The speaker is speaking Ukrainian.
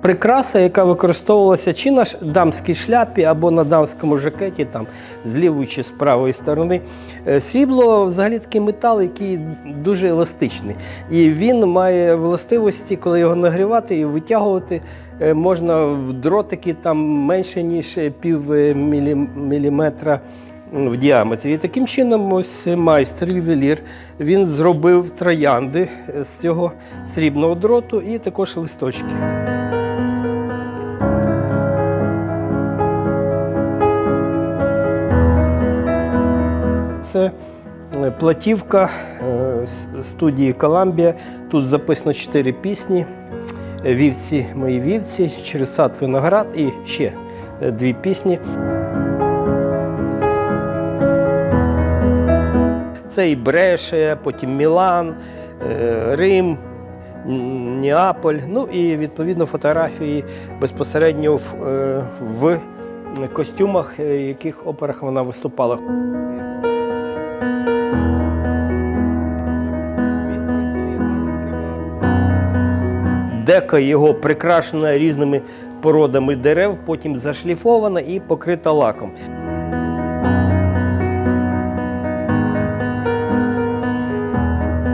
Прикраса, яка використовувалася чи на дамській шляпі або на дамському жакеті, там з лівої чи з правої сторони. Е, Срібло взагалі такий метал, який дуже еластичний. І він має властивості, коли його нагрівати і витягувати е, можна в дротики там менше, ніж пів е, міліметра в діаметрі. І таким чином, ось майстер ювелір він зробив троянди з цього срібного дроту і також листочки. Це е, платівка е, студії Коламбія. Тут записано чотири пісні. Е, Вівці, мої вівці, через сад виноград і ще дві пісні. Це і Брешія, потім Мілан, Рим, Н- Неаполь. Ну і відповідно фотографії безпосередньо в, в костюмах, в яких операх вона виступала. Дека його прикрашена різними породами дерев, потім зашліфована і покрита лаком.